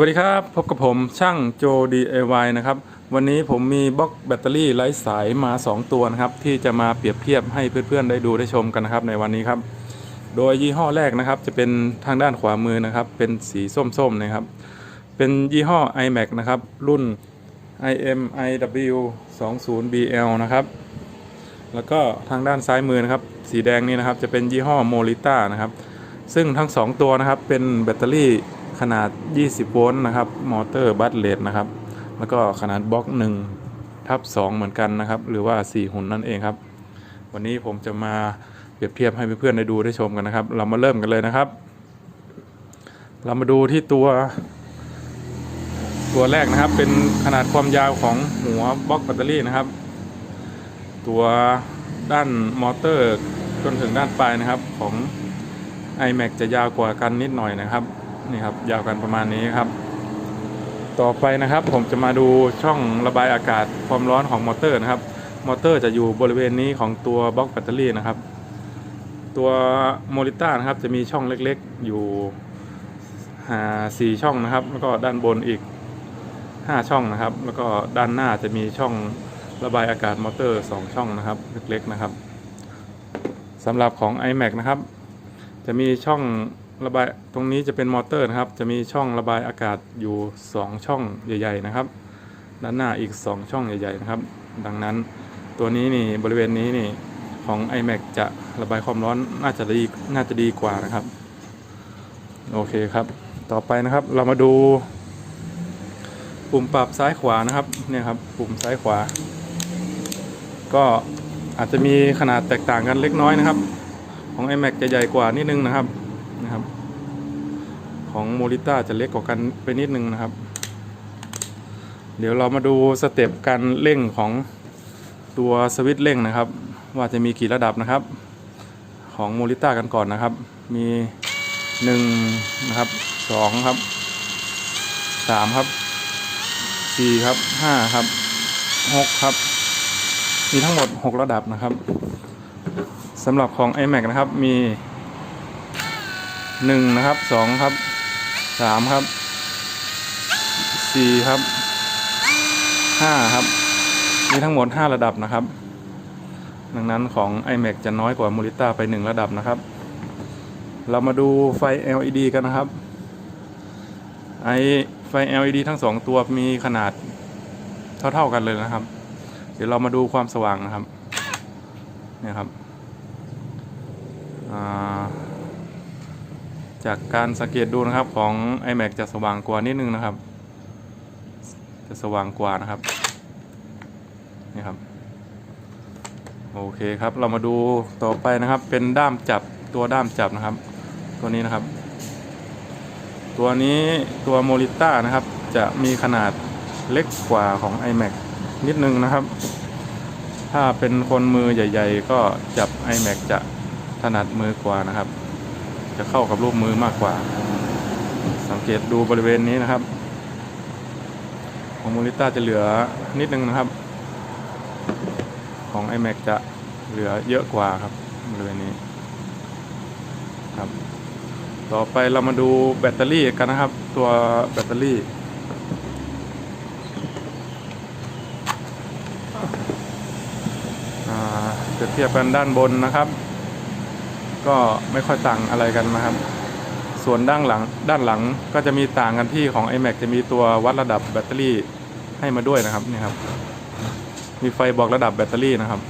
วัสดีครับ พบกับผมช่างโจ DIY นะครับ วันนี้ผมมีบล็อกแบตเตอรี่ไร้สายมา 2 ตัวนะครับ ที่จะมาเปรียบเทียบให้เพื่อนๆ ได้ดูได้ชมกันนะครับในวันนี้ครับ โดยยี่ห้อแรกนะครับ จะเป็นทางด้านขวามือนะครับ เป็นสีส้มๆนะครับ เป็นยี่ห้อ iMac นะครับ รุ่น IMIW 20 BL นะครับ แล้วก็ทางด้านซ้ายมือนะครับ สีแดงนี้นะครับจะเป็นยี่ห้อ Morita นะครับ ซึ่งทั้ง 2 ตัวนะครับเป็นแบตเตอรี่ ขนาด 20 โวลต์นะครับ มอเตอร์บัตเลดนะครับ แล้วก็ขนาดบล็อก1ทับ2เหมือนกันนะครับ หรือว่า 4 หุ่นนั่นเองครับ วันนี้ผมจะมาเปรียบเทียบให้เพื่อนๆได้ดูได้ชมกันนะครับ เรามาเริ่มกันเลยนะครับ เรามาดูที่ตัว ตัวแรกนะครับ เป็นขนาดความยาวของหัวบล็อกแบตเตอรี่นะครับ ตัวด้านมอเตอร์จนถึงด้านปลายนะครับของ iMac จะยาวกว่ากันนิดหน่อยนะครับ นี่ครับยาวกันประมาณนี้ครับ ต่อไปนะครับผมจะมาดูช่องระบายอากาศความร้อนของมอเตอร์นะครับ มอเตอร์จะอยู่บริเวณนี้ของตัวบล็อกแบตเตอรี่นะครับ ตัวโมลิต้านะครับจะมีช่องเล็กๆอยู่หาสี่ช่องนะครับ แล้วก็ด้านบนอีก 5 ช่องนะครับ แล้วก็ด้านหน้าจะมีช่องระบายอากาศมอเตอร์ 2 ช่องนะครับ เล็กๆนะครับสำหรับของ iMac นะครับ จะมีช่อง ระบายตรงนี้จะเป็นมอเตอร์นะครับ จะมีช่องระบายอากาศอยู่ 2 ช่องใหญ่ ๆ นะครับ ด้านหน้าอีก 2 ช่องใหญ่ ๆ นะครับ ดังนั้นตัวนี้นี่บริเวณนี้นี่ของ iMac จะระบายความร้อนน่าจะดีน่าจะดีกว่านะครับ โอเคครับ ต่อไปนะครับเรามาดู ปุ่มปรับซ้ายขวานะครับเนี่ยครับปุ่มซ้ายขวา ก็อาจจะมีขนาดแตกต่างกันเล็กน้อยนะครับ ของ iMac จะใหญ่กว่านิดนึงนะครับ นะครับ ของโมลิต้าจะเล็กกว่ากันไปนิดนึงนะครับ เดี๋ยวเรามาดูสเต็ปการเร่งของตัวสวิตช์เร่งนะครับ ว่าจะมีกี่ระดับนะครับ ของโมลิต้ากันก่อนนะครับ มี1นะครับ2ครับ3ครับสี่ครับห้าครับหกครับ มีทั้งหมด6ระดับนะครับสำหรับของ iMac นะครับมี 1นะครับ2ครับ3ครับ4ครับ5ครับมีทั้งหมด5ระดับนะครับ ดังนั้นของ iMac จะน้อยกว่า Morita ไป1ระดับนะครับ เรามาดูไฟ LED กันนะครับ ไอไฟ LED ทั้งสองตัวมีขนาดเท่าๆกันเลยนะครับ เดี๋ยวเรามาดูความสว่างนะครับเนี่ยครับอ่า จากการสังเกตดูนะครับของ iMac จะสว่างกว่านิดนึงนะครับ จะสว่างกว่านะครับนี่ครับโอเคครับเรามาดูต่อไปนะครับ เป็นด้ามจับตัวด้ามจับนะครับ ตัวนี้นะครับ ตัวนี้ตัวโมลิต้านะครับ จะมีขนาดเล็กกว่าของ iMac นิดนึงนะครับ ถ้าเป็นคนมือใหญ่ ๆ ก็จับ iMac จะถนัดมือกว่านะครับ จะเข้ากับรูปมือมากกว่า สังเกตดูบริเวณนี้นะครับของโมลิต้าจะเหลือนิดนึงนะครับ ของ iMac จะเหลือเยอะกว่าครับบริเวณนี้ครับ ต่อไปเรามาดูแบตเตอรี่กันนะครับ ตัวแบตเตอรี่อ่าเปรียบเทียบกันด้านบนนะครับ ก็ไม่ค่อยต่างอะไรกันนะครับ ส่วนด้านหลังด้านหลังก็จะมีต่างกันที่ของ iMac จะมีตัววัดระดับแบตเตอรี่ให้มาด้วยนะครับนี่ครับมีไฟบอกระดับแบตเตอรี่นะครับ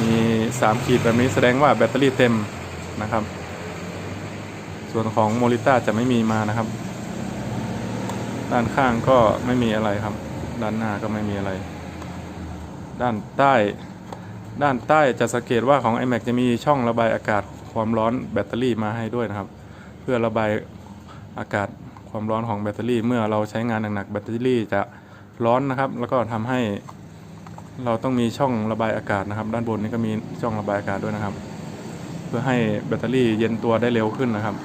มี3ขีดแบบนี้แสดงว่าแบตเตอรี่เต็มนะครับ ส่วนของโมลิต้าจะไม่มีมานะครับ ด้านข้างก็ไม่มีอะไรครับ ด้านหน้าก็ไม่มีอะไร ด้านใต้ ด้านใต้จะสังเกตว่าของ iMac จะมีช่องระบายอากาศความร้อนแบตเตอรี่มาให้ด้วยนะครับ เพื่อระบายอากาศความร้อนของแบตเตอรี่ เมื่อเราใช้งานหนักๆแบตเตอรี่จะร้อนนะครับ แล้วก็ทำให้เราต้องมีช่องระบายอากาศนะครับ ด้านบนนี้ก็มีช่องระบายอากาศด้วยนะครับ เพื่อให้แบตเตอรี่เย็นตัวได้เร็วขึ้นนะครับ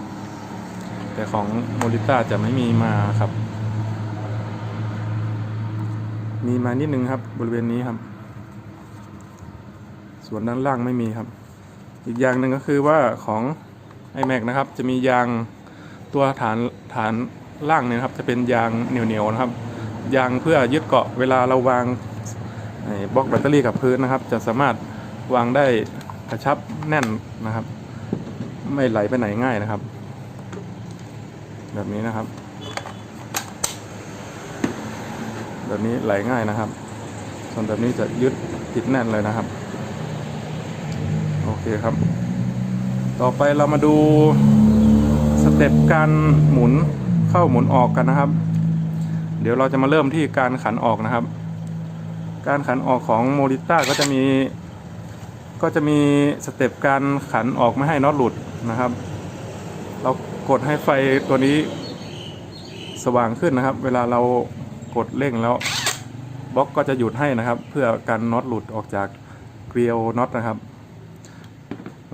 แต่ของโมลิต้าจะไม่มีมาครับ มีมานิดนึงครับบริเวณนี้ครับ ส่วนด้านล่างไม่มีครับ อีกอย่างหนึ่งก็คือว่าของ iMac นะครับ จะมียางตัวฐานฐานล่างเนี่ยครับ จะเป็นยางเหนียวๆนะครับ ยางเพื่อยึดเกาะเวลาเราวางบล็อกแบตเตอรี่กับพื้นนะครับ จะสามารถวางได้กระชับแน่นนะครับ ไม่ไหลไปไหนง่ายนะครับ แบบนี้นะครับ แบบนี้ไหลง่ายนะครับ ส่วนแบบนี้จะยึดติดแน่นเลยนะครับ โอเคครับ ต่อไปเรามาดูสเต็ปการหมุนเข้าหมุนออกกันนะครับ เดี๋ยวเราจะมาเริ่มที่การขันออกนะครับ การขันออกของโมดิต้าก็จะมี ก็จะมีสเต็ปการขันออกไม่ให้น็อตหลุดนะครับ เรากดให้ไฟตัวนี้สว่างขึ้นนะครับ เวลาเรากดเร่งแล้วบล็อกก็จะหยุดให้นะครับ เพื่อการน็อตหลุดออกจากเกลียวน็อตนะครับ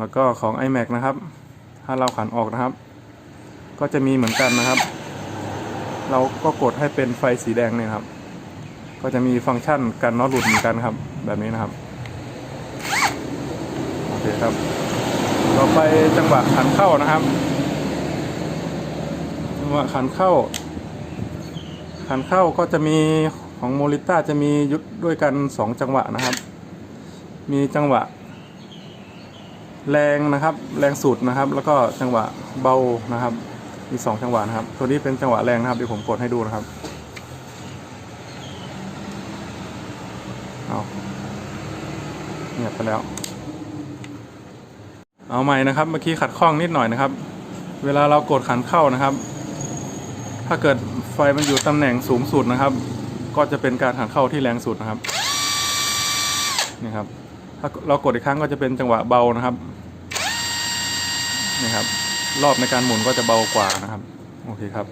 แล้วก็ของ iMac นะครับ ถ้าเราขันออกนะครับ ก็จะมีเหมือนกันนะครับ เราก็กดให้เป็นไฟสีแดงเนี่ยครับ ก็จะมีฟังก์ชันกันน็อตหลุดเหมือนกันครับ แบบนี้นะครับโอเคครับต่อไปจังหวะขันเข้านะครับจังหวะขันเข้า ขันเข้าก็จะมีของโมลิต้าจะมียุดด้วยกันสองจังหวะนะครับ มีจังหวะ แรงนะครับ แรงสุดนะครับ แล้วก็จังหวะเบานะครับ มีสองจังหวะนะครับ ตัวนี้เป็นจังหวะแรงนะครับเดี๋ยวผมกดให้ดูนะครับเอาเงียบไปแล้ว เอาใหม่นะครับ เมื่อกี้ขัดข้องนิดหน่อยนะครับ เวลาเรากดขันเข้านะครับ ถ้าเกิดไฟมันอยู่ตำแหน่งสูงสุดนะครับ ก็จะเป็นการขันเข้าที่แรงสุดนะครับนี่ครับถ้าเรากดอีกครั้งก็จะเป็นจังหวะเบานะครับ นี่ครับ รอบในการหมุนก็จะเบากว่านะครับโอเคครับ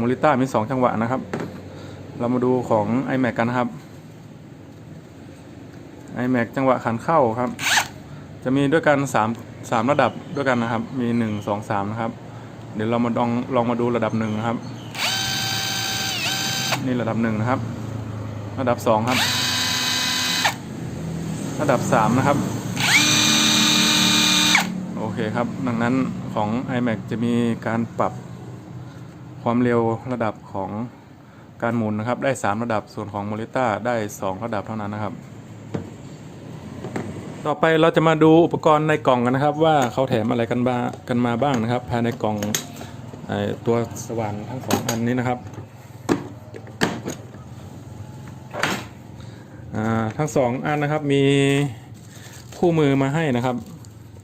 มูลิต้ามีสองจังหวะนะครับ เรามาดูของ iMac กันนะครับ iMac จังหวะขันเข้าครับ จะมีด้วยกัน 3 3 ระดับด้วยกันนะครับ มี 1 2 3 นะครับ เดี๋ยวเรามาลองลองมาดูระดับหนึ่งนะครับ นี่ระดับหนึ่งนะครับ ระดับสองครับ ระดับ 3 นะครับ เคครับ ดังนั้นของ iMac จะมีการปรับความเร็วระดับของการหมุนนะครับ ได้ 3 ระดับส่วนของ m o ิต้าได้ 2 ระดับเท่านั้นนะครับ ต่อไปเราจะมาดูอุปกรณ์ในกล่องกันนะครับ ว่าเขาแถมอะไรกันบ้างกันมาบ้างนะครับ ภายในกล่องตัวสว่านทั้งสองอันนี้นะครับทั้งสองอันนะครับมีคู่มือมาให้นะครับ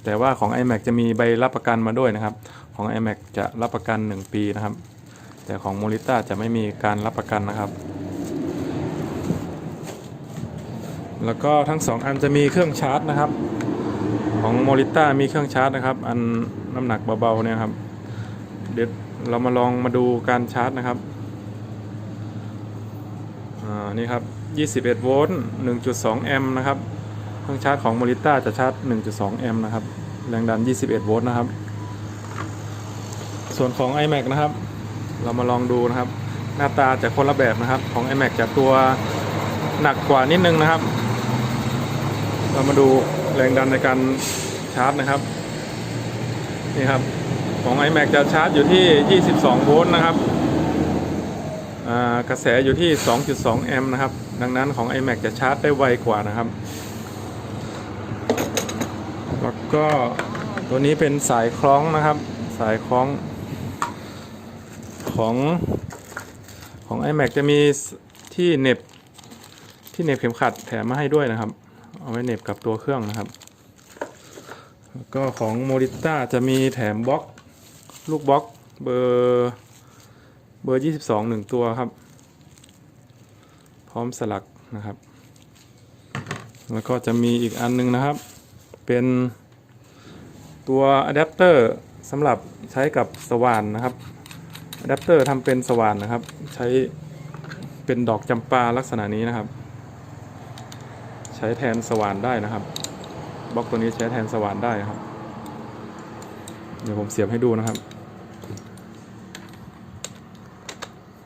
แต่ว่าของ iMac จะมีใบรับประกันมาด้วยนะครับ ของ iMac จะรับประกัน 1 ปีนะครับ แต่ของ m o ิต้าจะไม่มีการรับประกันนะครับ แล้วก็ทั้งสองอันจะมีเครื่องชาร์จนะครับ ของ m o ิต้ามีเครื่องชาร์จนะครับ อันน้ำหนักเบาๆเนี่ยครับ เดี๋ยวเรามาลองมาดูการชาร์จนะครับอ่านี่ครับ 21 โวลต์ 1.2 แอมป์นะครับ เครื่องชาร์จของ m o ิต้าจะชาร์จ 1.2 แอมป์นะครับ แรงดัน 21 โวลต์นะครับ ส่วนของ iMac นะครับ เรามาลองดูนะครับ หน้าตาจะคนละแบบนะครับ ของ iMac จะตัวหนักกว่านิดนึงนะครับ เรามาดูแรงดันในการชาร์จนะครับนี่ครับของ iMac จะชาร์จอยู่ที่ 22 โวลต์นะครับกระแสอยู่ที่ 2.2 แอมป์นะครับ ดังนั้นของ iMac จะชาร์จได้ไวกว่านะครับ ก็ตัวนี้เป็นสายคล้องนะครับ สายคล้องของของ iMac จะมีที่เน็บที่เน็บเข็มขัดแถมมาให้ด้วยนะครับ เอาไว้เน็บกับตัวเครื่องนะครับ ก็ของ m o ิต้าจะมีแถมบล็อกลูกบล็อกเบอร์เบอร์ 22หนึ่งตัวครับ พร้อมสลักนะครับ แล้วก็จะมีอีกอันนึงนะครับ เป็น ตัวอะแดปเตอร์สำหรับใช้กับสว่านนะครับอะแดปเตอร์ทำเป็นสว่านนะครับ ใช้เป็นดอกจำปาลักษณะนี้นะครับ ใช้แทนสว่านได้นะครับบล็อกตัวนี้ใช้แทนสว่านได้นะครับ เดี๋ยวผมเสียบให้ดูนะครับ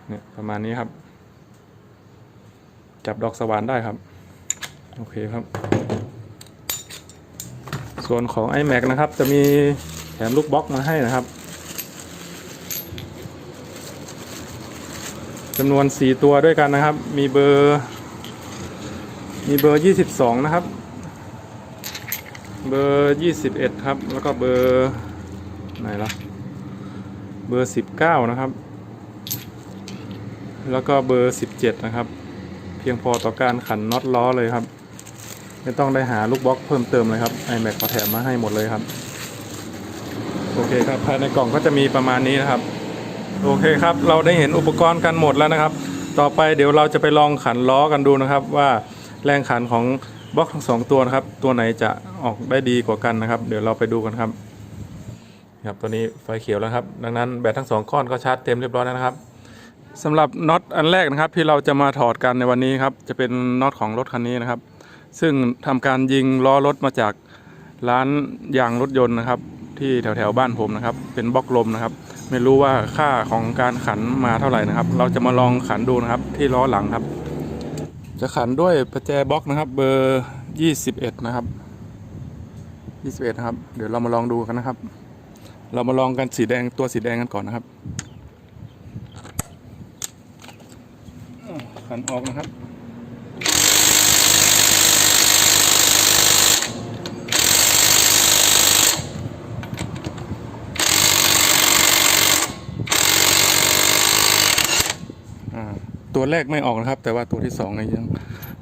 เนี่ยประมาณนี้ครับ จับดอกสว่านได้ครับ โอเคครับ ส่วนของ iMac นะครับ จะมีแถมลูกบล็อกมาให้นะครับจำนวน 4 ตัวด้วยกันนะครับ มีเบอร์ มีเบอร์ 22 นะครับ เบอร์ 21 ครับ แล้วก็เบอร์ ไหนล่ะ เบอร์ 19 นะครับ แล้วก็เบอร์ 17 นะครับ เพียงพอต่อการขันน็อตล้อเลยครับ ไม่ต้องได้หาลูกบล็อกเพิ่มเติมเลยครับ iMac ขอแถมมาให้หมดเลยครับ โอเคครับภายในกล่องก็จะมีประมาณนี้นะครับ โอเคครับ เราได้เห็นอุปกรณ์กันหมดแล้วนะครับ ต่อไปเดี๋ยวเราจะไปลองขันล้อกันดูนะครับ ว่าแรงขันของบล็อกทั้งสองตัวนะครับ ตัวไหนจะออกได้ดีกว่ากันนะครับ เดี๋ยวเราไปดูกันครับครับตัวนี้ไฟเขียวแล้วครับ ดังนั้นแบตทั้งสองก้อนก็ชาร์จเต็มเรียบร้อยแล้วนะครับสำหรับน็อตอันแรกนะครับที่เราจะมาถอดกันในวันนี้ครับจะเป็นน็อตของรถคันนี้นะครับ ซึ่งทำการยิงล้อรถมาจากร้านยางรถยนต์นะครับ ที่แถวแถวๆบ้านผมนะครับ เป็นบล็อกลมนะครับ ไม่รู้ว่าค่าของการขันมาเท่าไหร่นะครับ เราจะมาลองขันดูนะครับที่ล้อหลังครับ จะขันด้วยประแจบล็อกนะครับเบอร์ 21 นะครับ 21นะครับ เดี๋ยวเรามาลองดูกันนะครับ เรามาลองกันสีแดงตัวสีแดงกันก่อนนะครับขันออกนะครับ ตัวแรกไม่ออกนะครับ แต่ว่าตัวที่สองเนี่ยยัง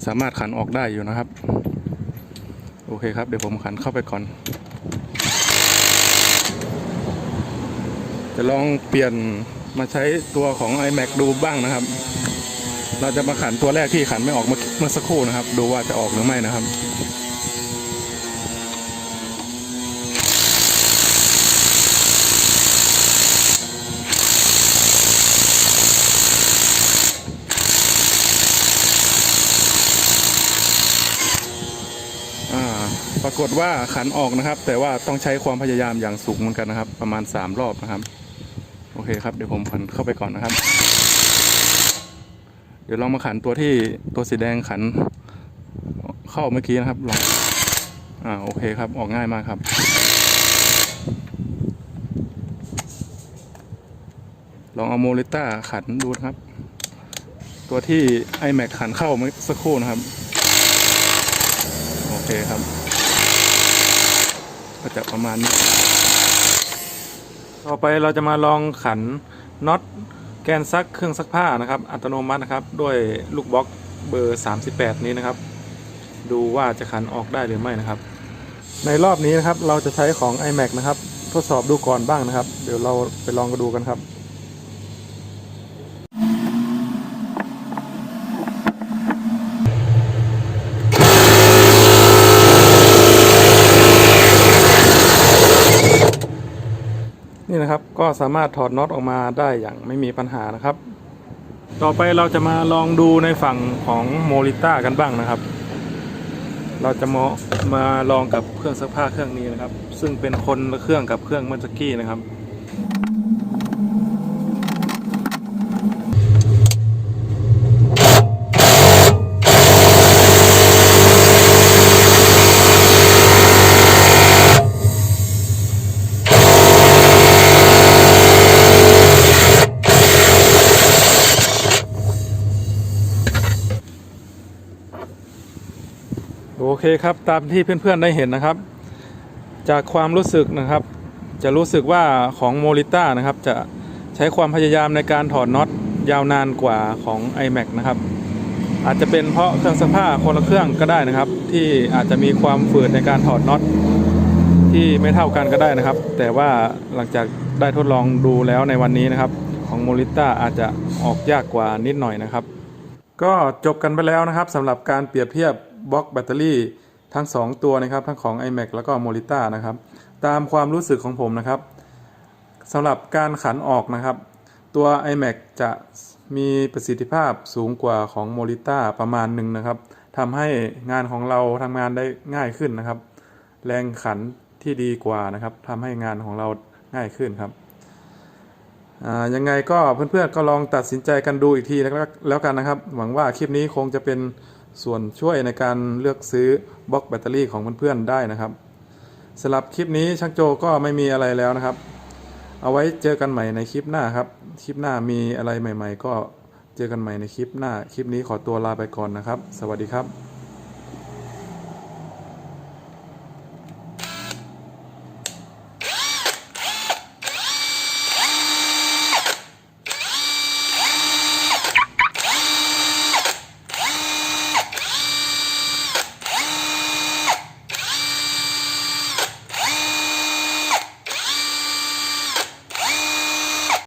สามารถขันออกได้อยู่นะครับ โอเคครับ เดี๋ยวผมขันเข้าไปก่อน จะลองเปลี่ยนมาใช้ตัวของ iMac ดูบ้างนะครับ เราจะมาขันตัวแรกที่ขันไม่ออกเมื่อเมื่อสักครู่นะครับ ดูว่าจะออกหรือไม่นะครับ ปรากฏว่าขันออกนะครับ แต่ว่าต้องใช้ความพยายามอย่างสูงเหมือนกันนะครับ ประมาณ 3 รอบนะครับ โอเคครับเดี๋ยวผมขันเข้าไปก่อนนะครับ เดี๋ยวลองมาขันตัวที่ตัวสีแดงขันเข้าเมื่อกี้นะครับลองอ่าโอเคครับออกง่ายมากครับ ลองเอาโมเลต้าขันดูนะครับ ตัวที่ iMac ขันเข้าเมื่อสักครู่นะครับ โอเคครับ ก็จะประมาณนี้ ต่อไปเราจะมาลองขันน็อตแกนซักเครื่องซักผ้านะครับ อัตโนมัตินะครับ ด้วยลูกบล็อกเบอร์ 38 นี้นะครับ ดูว่าจะขันออกได้หรือไม่นะครับ ในรอบนี้นะครับเราจะใช้ของ iMac นะครับ ทดสอบดูก่อนบ้างนะครับ เดี๋ยวเราไปลองกันดูกันครับ นี่นะครับ ก็สามารถถอดน็อตออกมาได้อย่างไม่มีปัญหานะครับ ต่อไปเราจะมาลองดูในฝั่งของโมลิต้ากันบ้างนะครับ เราจะมามาลองกับเครื่องซักผ้าเครื่องนี้นะครับ ซึ่งเป็นคนละเครื่องกับเครื่องเมื่อสกี้นะครับ คครับตามที่เพื่อนๆได้เห็นนะครับ จากความรู้สึกนะครับ จะรู้สึกว่าของโมลิต้านะครับจะใช้ความพยายามในการถอดน็อตยาวนานกว่าของ iMac นะครับ อาจจะเป็นเพราะเครื่องซักผ้าคนละเครื่องก็ได้นะครับ ที่อาจจะมีความฝืดในการถอดน็อตที่ไม่เท่ากันก็ได้นะครับ แต่ว่าหลังจากได้ทดลองดูแล้วในวันนี้นะครับ ของโมลิต้าอาจจะออกยากกว่านิดหน่อยนะครับ ก็จบกันไปแล้วนะครับสำหรับการเปรียบเทียบ บล็อกแบตเตอรี่ทั้ง 2 ตัวนะครับ ทั้งของ iMac แล้วก็ Morita นะครับ ตามความรู้สึกของผมนะครับสำหรับการขันออกนะครับ ตัว iMac จะมีประสิทธิภาพสูงกว่าของ Morita ประมาณหนึ่งนะครับทำให้งานของเราทำงานได้ง่ายขึ้นนะครับ แรงขันที่ดีกว่านะครับทำให้งานของเราง่ายขึ้นครับอ่ายังไงก็เพื่อนๆก็ลองตัดสินใจกันดูอีกทีแล้วกันนะครับ หวังว่าคลิปนี้คงจะเป็น ส่วนช่วยในการเลือกซื้อบล็อกแบตเตอรี่ของเพื่อนๆได้นะครับสำหรับคลิปนี้ช่างโจก็ไม่มีอะไรแล้วนะครับ เอาไว้เจอกันใหม่ในคลิปหน้าครับ คลิปหน้ามีอะไรใหม่ ๆ ก็เจอกันใหม่ในคลิปหน้า คลิปนี้ขอตัวลาไปก่อนนะครับ สวัสดีครับ